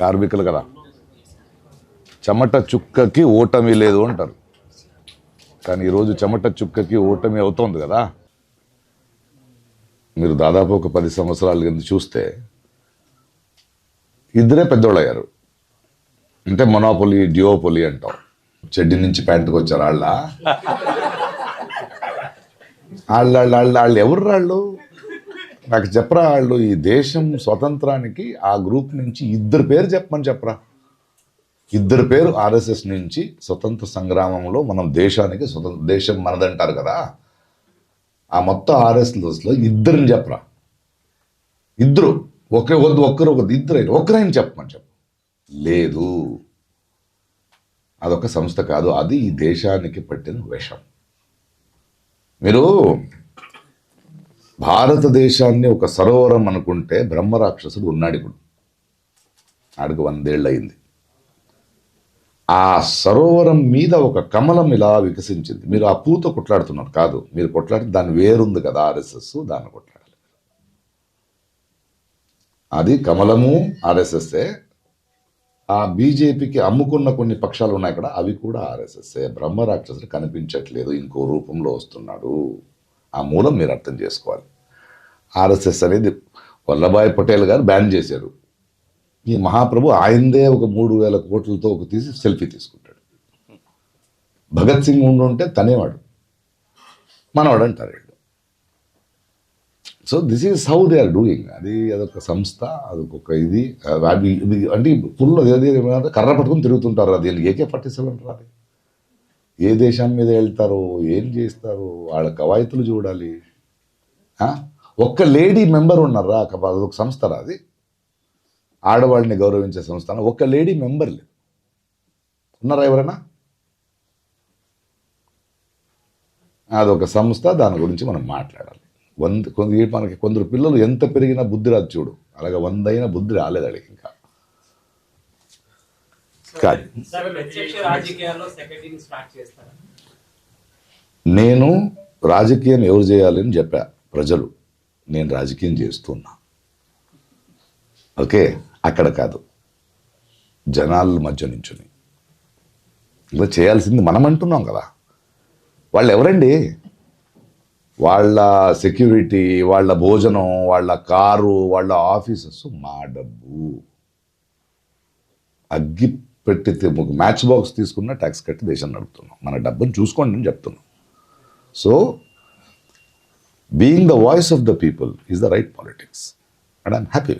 కార్మికులు కదా. చెమట చుక్కకి ఓటమి లేదు అంటారు. కానీ ఈరోజు చెమట చుక్కకి ఓటమి అవుతోంది కదా. మీరు దాదాపు ఒక పది సంవత్సరాల కింద చూస్తే ఇద్దరే పెద్దోళ్ళయ్యారు. అంటే మొనాపొలి డియోపొలి అంటాం. చెడ్డి నుంచి ప్యాంటుకు వచ్చారు వాళ్ళ వాళ్ళ వాళ్ళు వాళ్ళ వాళ్ళు ఎవరు వాళ్ళు నాకు చెప్పరా వాళ్ళు ఈ దేశం స్వతంత్రానికి ఆ గ్రూప్ నుంచి ఇద్దరు పేరు చెప్పమని చెప్పరా? ఇద్దరు పేరు ఆర్ఎస్ఎస్ నుంచి స్వతంత్ర సంగ్రామంలో మనం దేశానికి స్వతంత్ర దేశం మనదంటారు కదా. ఆ మొత్తం ఆర్ఎస్ఎస్లో ఇద్దరిని చెప్పరా? ఇద్దరు ఒకే వద్దు ఒక్కరు వద్దు ఇద్దరు ఒక్కరైనా చెప్పమని చెప్పు. లేదు. అదొక సంస్థ కాదు అది ఈ దేశానికి పట్టిన విషం. మీరు భారతదేశాన్ని ఒక సరోవరం అనుకుంటే బ్రహ్మరాక్షసుడు ఉన్నాడు ఇప్పుడు. ఆడికి వందేళ్ళు అయింది ఆ సరోవరం మీద ఒక కమలం ఇలా వికసించింది. మీరు ఆ పూత కొట్లాడుతున్నారు. కాదు మీరు కొట్లాడి దాని వేరుంది కదా ఆర్ఎస్ఎస్ దాన్ని కొట్లాడాలి. అది కమలము ఆర్ఎస్ఎస్ఏ. ఆ బీజేపీకి అమ్ముకున్న కొన్ని పక్షాలు ఉన్నాయి కదా అవి కూడా ఆర్ఎస్ఎస్ఏ. బ్రహ్మరాక్షసుడు కనిపించట్లేదు. ఇంకో రూపంలో వస్తున్నాడు. ఆ మూలం మీరు అర్థం చేసుకోవాలి. ఆర్ఎస్ఎస్ అనేది వల్లభాయ్ పటేల్ గారు బ్యాన్ చేశారు. ఈ మహాప్రభు ఆయనదే ఒక మూడు వేల కోట్లతో ఒక తీసి సెల్ఫీ తీసుకుంటాడు. భగత్ సింగ్ ఉండుంటే తనేవాడు. మనవాడు అంటారు so this is how they are doing. అది అదొక సంస్థ అదొక ఇది అది ఇది అంటే ఫుల్ ఏది ఏమంటే కర్ర పట్టుకుని తిరుగుతుంటారు అది. వీళ్ళు ఏకే పట్టిస్తారంటారు అది. ఏ దేశం మీద వెళ్తారో ఏం చేస్తారో వాళ్ళ కవాయితులు చూడాలి. ఒక్క లేడీ మెంబర్ ఉన్నారా? అదొక సంస్థ అది. ఆడవాళ్ళని గౌరవించే సంస్థ ఒక్క లేడీ మెంబర్ లేదు. ఉన్నారా ఎవరైనా? అదొక సంస్థ దాని గురించి మనం మాట్లాడాలి. వంద కొంత మనకి కొందరు పిల్లలు ఎంత పెరిగినా బుద్ధి రాదు చూడు. అలాగే వంద అయినా బుద్ధి రాలేదు వాళ్ళకి ఇంకా. కాదు. నేను రాజకీయం ఎవరు చేయాలని చెప్పా ప్రజలు. నేను రాజకీయం చేస్తున్నా. ఓకే? అక్కడ కాదు. జనాల మధ్య నుంచుని. ఇలా చేయాల్సింది మనం అంటున్నాం కదా. వాళ్ళు ఎవరండి? వాళ్ళ సెక్యూరిటీ వాళ్ళ భోజనం వాళ్ళ కారు వాళ్ళ ఆఫీసెస్ మా డబ్బు. అగ్గి పెట్టి మ్యాచ్ బాక్స్ తీసుకున్న ట్యాక్స్ కట్టి దేశం నడుపుతున్నాం. మన డబ్బును చూసుకోండి అని చెప్తున్నాం. So being the voice of the people is the right politics. And I'm happy.